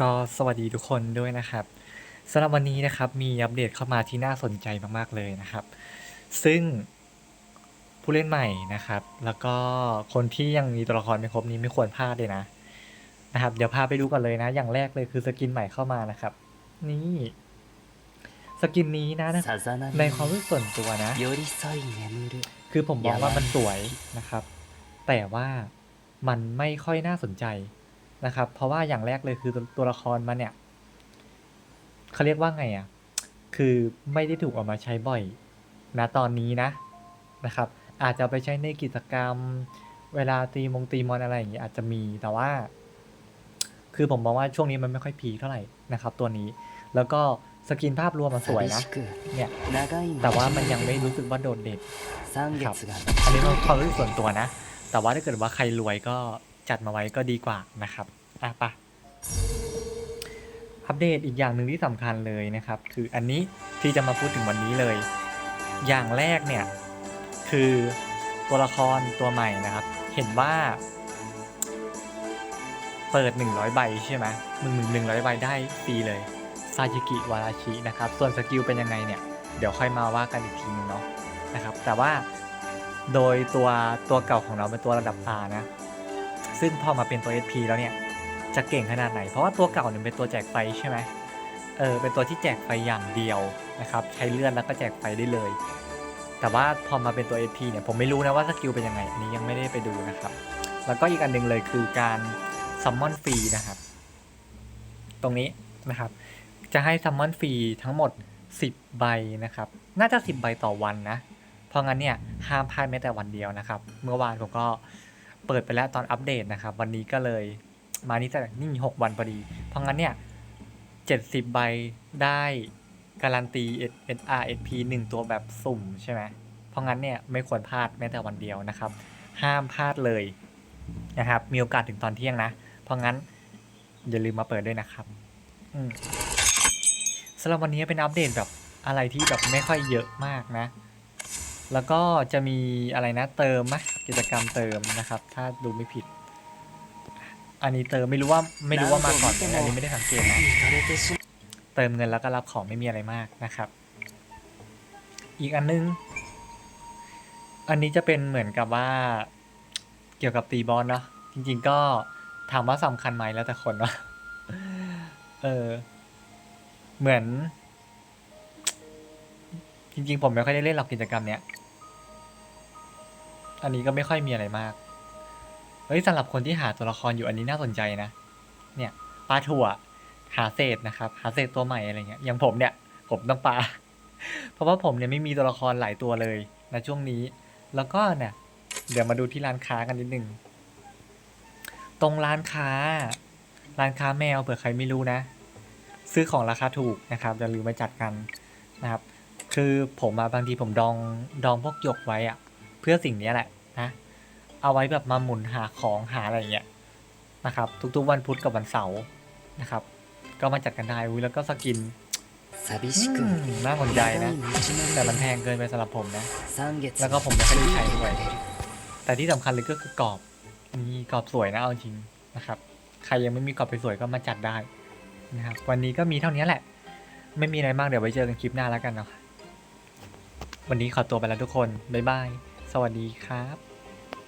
ก็สวัสดีทุกคนด้วยนะครับสำหรับวันนี้นะครับมีอัปเดตเข้ามาที่น่าสนใจมากๆเลยนะครับ ซึ่งผู้เล่นใหม่นะครับ แล้วก็คนที่ยังมีตัวละครไม่ครบนี้ไม่ควรพลาดเลยนะนะครับ เดี๋ยวพาไปดูกันเลยนะ อย่างแรกเลยคือสกินใหม่เข้ามานะครับ นี่สกินนี้นะในความรู้ส่วนตัวนะคือผมมองว่ามันสวยนะครับ แต่ว่ามันไม่ค่อยน่าสนใจ นะครับ เพราะว่าอย่างแรกเลยคือตัวละครมันเนี่ยเขาเรียกว่าไงอะ คือไม่ได้ถูกออกมาใช้บ่อยนตอนนี้นะนะครับ อาจจะไปใช้ในกิจกรรม เวลาตีมงตีมอนอะไรอย่างเงี้ยอาจจะมีแต่ว่า คือผมมองว่าช่วงนี้มันไม่ค่อยพีเท่าไหร่นะครับ ตัวนี้แล้วก็สกินภาพรวมมันสวยนะเนี่ยแต่ว่ามันยังไม่รู้สึกว่าโดดเด่นครับอันนี้เป็นความรู้สึกส่วนตัวนะ แต่ว่าถ้าเกิดว่าใครรวยก็จัดมาไว้ก็ดีกว่านะครับ อะปะอัปเดตอีกอย่างหนึ่งที่สำคัญเลยนะครับ คืออันนี้ที่จะมาพูดถึงวันนี้เลย อย่างแรกเนี่ย คือตัวละครตัวใหม่นะครับ เห็นว่า เปิด 100 ใบใช่ไหมหนึ่งหนึ่งร้อยใบได้ฟรีเลยซาจิกิวาราชินะครับ ส่วนสกิลเป็นยังไงเนี่ย เดี๋ยวค่อยมาว่ากันอีกทีนึงเนาะนะครับ แต่ว่าโดยตัวตัวเก่าของเราเป็นตัวระดับ R นะ ซึ่งพอมาเป็นตัว SP แล้วเนี่ย จะเก่งขนาดไหน เพราะว่าตัวเก่าเนี่ยเป็นตัวแจกไฟใช่ไหมเออเป็นตัวที่แจกไฟอย่างเดียวนะครับ ใช้เลื่อนแล้วก็แจกไฟได้เลย แต่ว่าพอมาเป็นตัว SP เนี่ยผมไม่รู้นะว่าสกิลเป็นยังไง อันนี้ยังไม่ได้ไปดูนะครับ แล้วก็อีกอันหนึ่งเลยคือการซัมมอนฟรีนะครับ ตรงนี้นะครับ จะให้ซัมมอนฟรีทั้งหมด 10 ใบนะครับ น่าจะ 10 ใบต่อวันนะ เพราะงั้นเนี่ยห้ามพลาดแม้แต่วันเดียวนะครับ เมื่อวานผมก็เปิดไปแล้วตอนอัปเดตนะครับ วันนี้ก็เลย มานี่แต่นี่6วันพอดี เพราะงั้นเนี่ย70ใบได้การันตี SR SP 1ตัวแบบสุ่มใช่ไหมเพราะงั้นเนี่ยไม่ควรพลาดแม้แต่วันเดียวนะครับ ห้ามพลาดเลยนะครับ มีโอกาสถึงตอนเที่ยงนะ เพราะงั้นอย่าลืมมาเปิดด้วยนะครับอืสำหรับวันนี้เป็นอัปเดตแบบอะไรที่แบบไม่ค่อยเยอะมากนะ แล้วก็จะมีอะไรนะเติมไหมกิจกรรมเติมนะครับ ถ้าดูไม่ผิด อันนี้เติมไม่รู้ว่าไม่รู้ว่ามาก่อนอันนี้ไม่ได้สังเกตนะเติมเงินแล้วก็รับของไม่มีอะไรมากนะครับ อีกอันนึง อันนี้จะเป็นเหมือนกับว่า เกี่ยวกับตีบอลนะจริง ๆ ก็ถามว่าสำคัญไหมแล้วแต่คนว่าเออ เหมือน จริง ๆ ผมไม่ค่อยได้เล่นหรอกกิจกรรมเนี้ยอันนี้ก็ไม่ค่อยมีอะไรมาก เฮ้ยสำหรับคนที่หาตัวละครอยู่อันนี้น่าสนใจนะ เนี่ยปลาถั่วหาเศษนะครับ หาเศษตัวใหม่อะไรเงี้ยอย่างผมเนี่ยผมต้องปลา เพราะว่าผมเนี่ยไม่มีตัวละครหลายตัวเลยนะช่วงนี้ แล้วก็เนี่ยเดี๋ยวมาดูที่ร้านค้ากันนิดนึงตรงร้านค้า ร้านค้าแมวเผื่อใครไม่รู้นะ ซื้อของราคาถูกนะครับอย่าลืมมาจัดกันนะครับ คือผมมาบางทีผมดองดองพวกหยกไว้อะเพื่อสิ่งนี้แหละนะ เอาไว้แบบมาหมุนหาของหาอะไรเงี้ยนะครับ ทุกๆวันพุธกับวันเสาร์นะครับ ก็มาจัดกันได้วิวแล้วก็สกินน่าสนใจนะ แต่มันแพงเกินไปสำหรับผมนะ แล้วก็ผมไม่ค่อยได้ใช้ด้วยแต่ที่สำคัญเลยก็คือกรอบนี่กรอบสวยนะเอาจริงนะครับ ใครยังไม่มีกรอบไปสวยก็มาจัดได้นะครับ วันนี้ก็มีเท่านี้แหละ ไม่มีอะไรมากเดี๋ยวไปเจอกันคลิปหน้าแล้วกันเนาะวันนี้ขอตัวไปแล้วทุกคน บ๊ายบาย สวัสดีครับ